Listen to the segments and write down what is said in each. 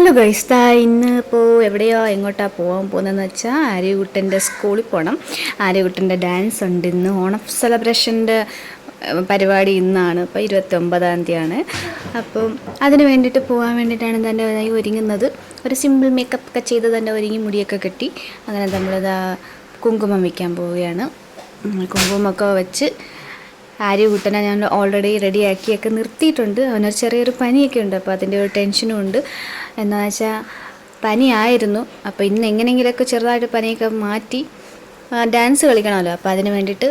Hello guys ദാ ഇന്ന് ഇപ്പോൾ എവിടെയോ എങ്ങോട്ടാണ് പോകാൻ പോകുന്നതെന്ന് വെച്ചാൽ ആര്യകുട്ടന്റെ സ്കൂളിൽ പോകണം ആര്യകുട്ടന്റെ ഡാൻസ് ഉണ്ട് ഇന്ന്. ഓണം സെലിബ്രേഷന്റെ പരിപാടി ഇന്നാണ്. ഇപ്പോൾ ഇരുപത്തി ഒമ്പതാം തീയതിയാണ്. അപ്പം അതിന് വേണ്ടിയിട്ട് പോകാൻ വേണ്ടിയിട്ടാണ് തന്റെ ഒരുങ്ങുന്നത്. ഒരു സിമ്പിൾ മേക്കപ്പ് ഒക്കെ ചെയ്ത് തന്റെ ഒരുങ്ങി മുടിയൊക്കെ കെട്ടി അങ്ങനെ നമ്മളിതാ കുങ്കുമം വയ്ക്കാൻ പോവുകയാണ്. കുങ്കുമൊക്കെ വെച്ച് ആര്യകുട്ടനെ ഞാൻ ഓൾറെഡി റെഡി ആക്കിയൊക്കെ നിർത്തിയിട്ടുണ്ട്. അവനൊരു ചെറിയൊരു പനിയൊക്കെ ഉണ്ട് അപ്പോൾ അതിന്റെ ഒരു ടെൻഷനും ഉണ്ട്. എന്താ വെച്ചാൽ പനിയായിരുന്നു. അപ്പോൾ ഇന്ന് എങ്ങനെയെങ്കിലുമൊക്കെ ചെറുതായിട്ട് പനിയൊക്കെ മാറ്റി ഡാൻസ് കളിക്കണമല്ലോ. അപ്പോൾ അതിന് വേണ്ടിയിട്ട്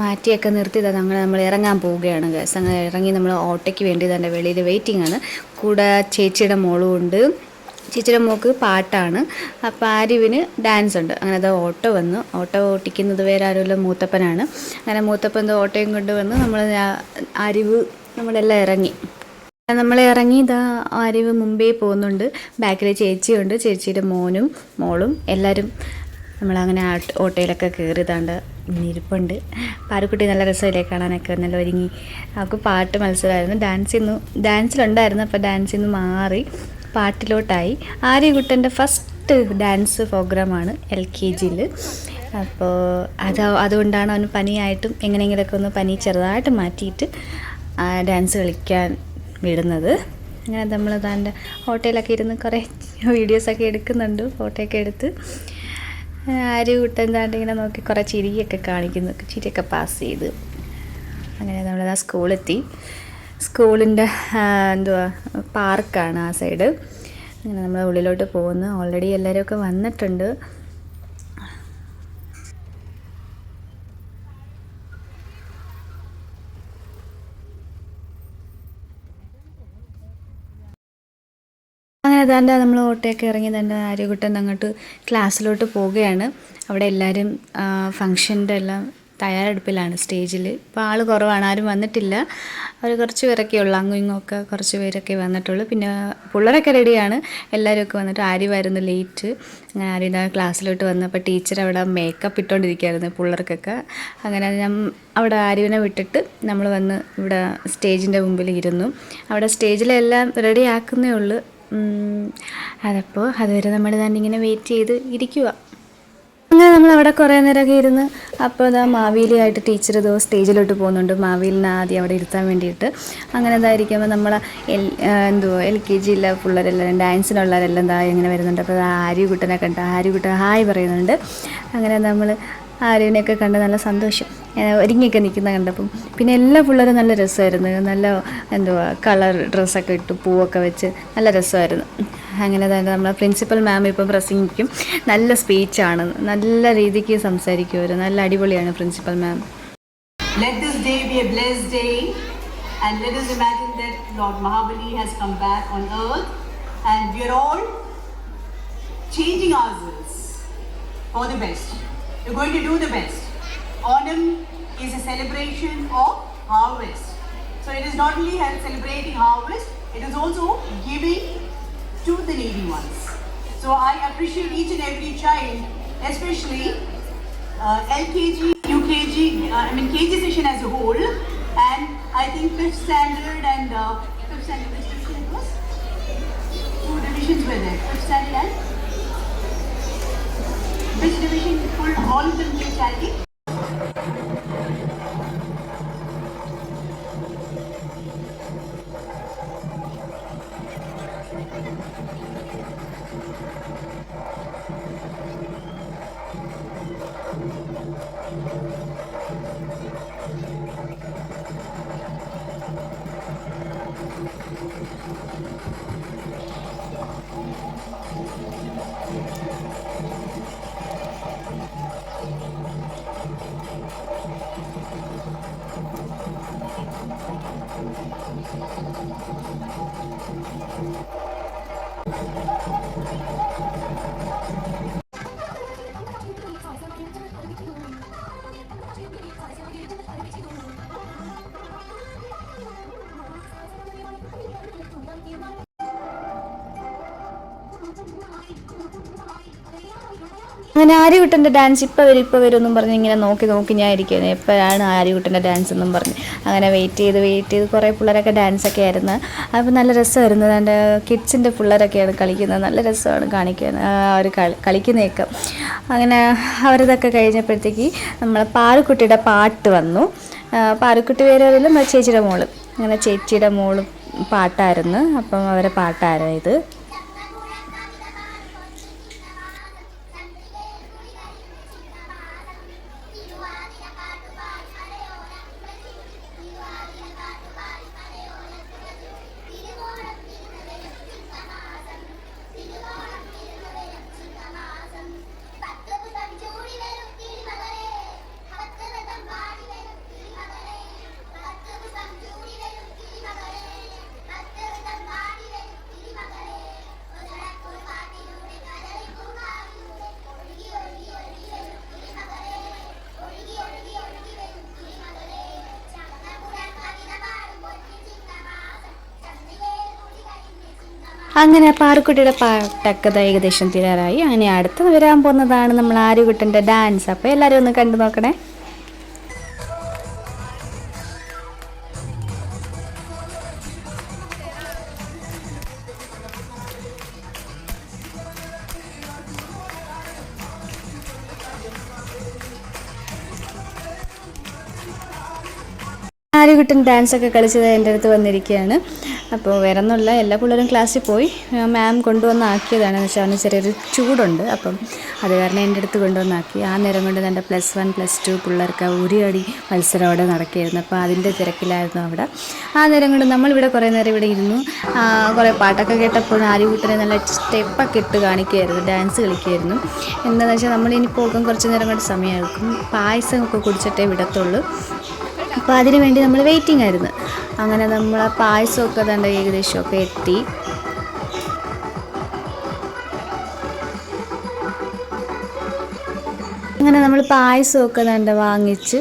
മാറ്റിയൊക്കെ നിർത്തിയതാണ് അങ്ങനെ നമ്മൾ ഇറങ്ങാൻ പോവുകയാണ് ഗസ് അങ്ങനെ ഇറങ്ങി നമ്മൾ ഓട്ടയ്ക്ക് വേണ്ടി തന്നെ വെളിയിൽ വെയിറ്റിംഗ് ആണ്. കൂടെ ചേച്ചിയുടെ മോളും ഉണ്ട്. ചേച്ചിയുടെ മോക്ക് പാട്ടാണ്. അപ്പോൾ ആരിവിന് ഡാൻസ് ഉണ്ട്. അങ്ങനെ അത് ഓട്ടോ വന്നു. ഓട്ടോ ഓട്ടിക്കുന്നത് വേറെ ആരുമല്ല മൂത്തപ്പനാണ്. അങ്ങനെ മൂത്തപ്പൻ ഓട്ടോയും കൊണ്ട് വന്ന് നമ്മൾ അരിവ് നമ്മളെല്ലാം ഇറങ്ങി. നമ്മൾ ഇറങ്ങി ഇതാ അരിവ് മുമ്പേ പോകുന്നുണ്ട്. ബാക്കിൽ ചേച്ചിയുണ്ട്. ചേച്ചിയുടെ മോനും മോളും എല്ലാവരും നമ്മളങ്ങനെ ഓട്ടോയിലൊക്കെ കയറിയതാണ്ട് ഇരിപ്പുണ്ട്. പാറുക്കുട്ടി നല്ല രസമില്ലേ കാണാനൊക്കെ? നല്ല ഒരുങ്ങി. അവൾക്ക് പാട്ട് മത്സരമായിരുന്നു. ഡാൻസ് ഇന്ന് ഡാൻസിലുണ്ടായിരുന്നു അപ്പോൾ ഡാൻസിൽ നിന്ന് മാറി. പാട്ടിലോട്ടായി. ആര്യകുട്ടന്റെ ഫസ്റ്റ് ഡാൻസ് പ്രോഗ്രാമാണ് എൽ കെ ജിയിൽ. അപ്പോൾ അത് അതുകൊണ്ടാണ് അവന് പനിയായിട്ടും എങ്ങനെയെങ്കിലുമൊക്കെ ഒന്ന് പനി ചെറുതായിട്ട് മാറ്റിയിട്ട് ഡാൻസ് കളിക്കാൻ വിടുന്നത്. അങ്ങനെ നമ്മൾ താന്റെ ഹോട്ടലൊക്കെ ഇരുന്ന് കുറേ വീഡിയോസൊക്കെ എടുക്കുന്നുണ്ട് ഫോട്ടോയൊക്കെ എടുത്ത്. ആര് കുട്ടൻ താണ്ട് ഇങ്ങനെ നോക്കി കുറേ ചിരിയൊക്കെ കാണിക്കുന്നു. ചിരിയൊക്കെ പാസ് ചെയ്ത്. അങ്ങനെ നമ്മളത് ആ സ്കൂളെത്തി സ്കൂളിന്റെ എന്തുവാ പാർക്കാണ് ആ സൈഡ്. അങ്ങനെ നമ്മൾ ഉള്ളിലോട്ട് പോകുന്നു. ഓൾറെഡി എല്ലാവരും ഒക്കെ വന്നിട്ടുണ്ട്. അങ്ങനെ തന്നെ നമ്മൾ ഓട്ടയൊക്കെ ഇറങ്ങി തന്നെ ആര്യകുട്ടൻ അങ്ങോട്ട് ക്ലാസ്സിലോട്ട് പോവുകയാണ്. അവിടെ എല്ലാവരും ഫങ്ഷന്റെ എല്ലാം തയ്യാറെടുപ്പിലാണ് സ്റ്റേജിൽ ഇപ്പോൾ ആൾ കുറവാണ്. ആരും വന്നിട്ടില്ല. അവർ കുറച്ച് പേരൊക്കെ ഉള്ളു. അങ്ങും ഇങ്ങും ഒക്കെ കുറച്ച് പേരൊക്കെ വന്നിട്ടുള്ളൂ. പിന്നെ പിള്ളേരൊക്കെ റെഡിയാണ്. എല്ലാവരും ഒക്കെ വന്നിട്ട് ആര്യമായിരുന്നു ലേറ്റ്. അങ്ങനെ ആര്യന്റെ ക്ലാസ്സിലോട്ട് വന്നപ്പോൾ ടീച്ചർ അവിടെ മേക്കപ്പ് ഇട്ടുകൊണ്ടിരിക്കുകയായിരുന്നു പിള്ളേർക്കൊക്കെ. അങ്ങനെ ഞാൻ അവിടെ ആര്യവിനെ വിട്ടിട്ട് നമ്മൾ വന്ന് ഇവിടെ സ്റ്റേജിന്റെ മുമ്പിൽ ഇരുന്നു. അവിടെ സ്റ്റേജിലെല്ലാം റെഡി ആക്കുന്നേ ഉള്ളൂ. അതപ്പോൾ അതുവരെ നമ്മൾ തന്നെ ഇങ്ങനെ വെയിറ്റ് ചെയ്ത് ഇരിക്കുക അങ്ങനെ നമ്മൾ അവിടെ കുറേ നേരമൊക്കെ ഇരുന്ന് അപ്പോൾ ഇതാ മാവേലിയായിട്ട് ടീച്ചർ ഇതോ സ്റ്റേജിലോട്ട് പോകുന്നുണ്ട്. മാവേലിനെ ആദ്യം അവിടെ ഇരുത്താൻ വേണ്ടിയിട്ട്. അങ്ങനെ ഇതായിരിക്കുമ്പോൾ നമ്മൾ എൽ എന്തുവോ എൽ കെ ജിയിലെ പിള്ളേരെല്ലാം ഡാൻസിനുള്ളവരെല്ലാം എന്താ ഇങ്ങനെ വരുന്നുണ്ട്. അപ്പോൾ ആര്യകുട്ടനെ കണ്ട് ആര്യകുട്ടൻ ഹായ് പറയുന്നുണ്ട്. അങ്ങനെ നമ്മൾ ആര്യവിനെയൊക്കെ കണ്ട് നല്ല സന്തോഷം. ഒരുങ്ങിയൊക്കെ നിൽക്കുന്ന കണ്ടപ്പം. പിന്നെ എല്ലാ പിള്ളേരും നല്ല രസമായിരുന്നു. നല്ല എന്തുവാ കളർ ഡ്രസ്സൊക്കെ ഇട്ട് പൂവൊക്കെ വെച്ച് നല്ല രസമായിരുന്നു. അങ്ങനെ തന്നെ നമ്മളെ പ്രിൻസിപ്പൽ മാം ഇപ്പം പ്രസംഗിക്കും. നല്ല സ്പീച്ചാണ് നല്ല രീതിക്ക് സംസാരിക്കുമായിരുന്നു നല്ല അടിപൊളിയാണ് principal ma'am Let this day be a blessed day and let us imagine that Lord Mahabali has come back on earth and all changing ourselves. For the best. We're going to do the best. Onam is a celebration of harvest. So it is not only celebrating harvest, it is also giving to the needy ones. So I appreciate each and every child, especially uh, LKG, UKG, uh, I mean KG session as a whole, and I think fifth standard and uh, fifth standard was? Two divisions were there, fifth standard and which division full all of them gave charity? Thank you. അങ്ങനെ ആര്യകുട്ടന്റെ dance ഇപ്പോൾ വരും ഇപ്പോൾ വരും എന്നും പറഞ്ഞ് ഇങ്ങനെ നോക്കി നോക്കി ഞാൻ ഇരിക്കുന്നത് എപ്പോഴാണ് ആര്യകുട്ടന്റെ ഡാൻസ് എന്നും പറഞ്ഞ്. അങ്ങനെ വെയിറ്റ് ചെയ്ത് വെയിറ്റ് ചെയ്ത് കുറേ പിള്ളേരൊക്കെ ഡാൻസ് ഒക്കെ ആയിരുന്നു. അപ്പോൾ നല്ല രസമായിരുന്നു. എന്റെ കിഡ്സിന്റെ പിള്ളേരൊക്കെയാണ് കളിക്കുന്നത്. നല്ല രസമാണ് കാണിക്കാൻ ഒരു കളി കളിക്കുന്നതൊക്കെ. അങ്ങനെ അവരിതൊക്കെ കഴിഞ്ഞപ്പോഴത്തേക്ക് നമ്മളെ പാറുക്കുട്ടിയുടെ പാട്ട് വന്നു. പാറുക്കുട്ടി പേര് അറിയില്ല ചേച്ചിയുടെ മോൾ. അങ്ങനെ ചേച്ചിയുടെ മോൾ പാട്ടായിരുന്നു. അപ്പം അവരെ പാട്ടായിരുന്നു ഇത്. അങ്ങനെ പാറുക്കുട്ടിയുടെ പാട്ടൊക്കെ ഏകദേശം തീരാറായി. അങ്ങനെ അടുത്ത് വരാൻ പോകുന്നതാണ് നമ്മൾ ആര്യകുട്ടന്റെ ഡാൻസ് അപ്പോൾ എല്ലാവരും ഒന്ന് കണ്ടു നോക്കണേ. ആര്യകുട്ടൻ ഡാൻസ് ഒക്കെ കളിച്ചത് എന്റെ അടുത്ത് വന്നിരിക്കുകയാണ്. അപ്പോൾ വേറെ ഒന്നുമില്ല എല്ലാ പിള്ളേരും ക്ലാസ്സിൽ പോയി. മാം കൊണ്ടുവന്ന് ആക്കിയതാണ് വെച്ചാൽ അവന് ചെറിയൊരു ചൂടുണ്ട്. അപ്പം അത് കാരണം എന്റെ അടുത്ത് കൊണ്ടുവന്നാക്കി. ആ നേരം കൊണ്ട് എന്റെ പ്ലസ് വൺ പ്ലസ് ടു പിള്ളേർക്ക് ഒരു അടി മത്സരം അവിടെ നടക്കുകയായിരുന്നു. അപ്പോൾ അതിന്റെ തിരക്കിലായിരുന്നു അവിടെ. ആ നേരം കൊണ്ട് നമ്മളിവിടെ കുറേ നേരം ഇവിടെ ഇരുന്നു. കുറേ പാട്ടൊക്കെ കേട്ടപ്പോൾ ആര്യകുട്ടനെ നല്ല സ്റ്റെപ്പൊക്കെ ഇട്ട് കാണിക്കുമായിരുന്നു ഡാൻസ് കളിക്കുമായിരുന്നു എന്താണെന്ന് വെച്ചാൽ നമ്മളിനി പോകാൻ കുറച്ച് നേരം കൊണ്ട് സമയമായിരിക്കും. പായസമൊക്കെ കുടിച്ചിട്ടേ വിടത്തുള്ളൂ. അപ്പോൾ അതിനു വേണ്ടി നമ്മൾ വെയിറ്റിംഗ് ആയിരുന്നു. അങ്ങനെ നമ്മൾ പായസമൊക്കെ തന്നെ ഏകദേശമൊക്കെ എത്തി. അങ്ങനെ നമ്മൾ പായസമൊക്കെ തന്നെ വാങ്ങിച്ച്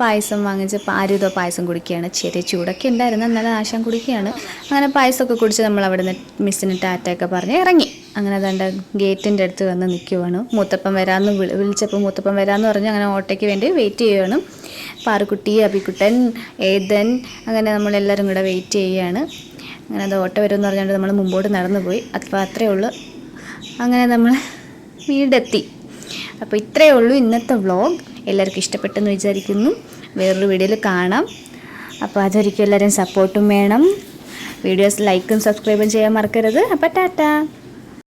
പായസം വാങ്ങിച്ച് ആരുതോ പായസം കുടിക്കുകയാണ്. ചെറിയ ചൂടൊക്കെ ഉണ്ടായിരുന്നു എന്നാലും ആശാൻ കുടിക്കുകയാണ്. അങ്ങനെ പായസമൊക്കെ കുടിച്ച് നമ്മൾ അവിടെ നിന്ന് മിസ്സിന് ടാറ്റയൊക്കെ പറഞ്ഞ് ഇറങ്ങി. അങ്ങനെ അതണ്ട ഗേറ്റിന്റെ അടുത്ത് വന്ന് നിൽക്കുവാണ് മൂത്തപ്പൻ വരാമെന്ന് വിളി വിളിച്ചപ്പോൾ മൂത്തപ്പൻ വരാമെന്ന് പറഞ്ഞ് അങ്ങനെ ഓട്ടോയ്ക്ക് വേണ്ടി വെയിറ്റ് ചെയ്യുകയാണ് പാറുക്കുട്ടി അബിക്കുട്ടൻ ഏതൻ അങ്ങനെ നമ്മളെല്ലാവരും കൂടെ വെയിറ്റ് ചെയ്യുകയാണ് അങ്ങനെ അത് ഓട്ടോ വരുമെന്ന് പറഞ്ഞുകൊണ്ട് നമ്മൾ മുമ്പോട്ട് നടന്നു പോയി അപ്പോൾ അത്രയേ ഉള്ളൂ. അങ്ങനെ നമ്മൾ വീടെത്തി. അപ്പോൾ ഇത്രയേ ഉള്ളൂ ഇന്നത്തെ വ്ളോഗ് എല്ലാവർക്കും ഇഷ്ടപ്പെട്ടെന്ന് വിചാരിക്കുന്നു. വേറൊരു വീഡിയോയിൽ കാണാം. അപ്പോൾ അതൊരിക്കും എല്ലാവരും സപ്പോർട്ടും വേണം. വീഡിയോസ് ലൈക്കും സബ്സ്ക്രൈബും ചെയ്യാൻ മറക്കരുത്. അപ്പോൾ ടാറ്റാ.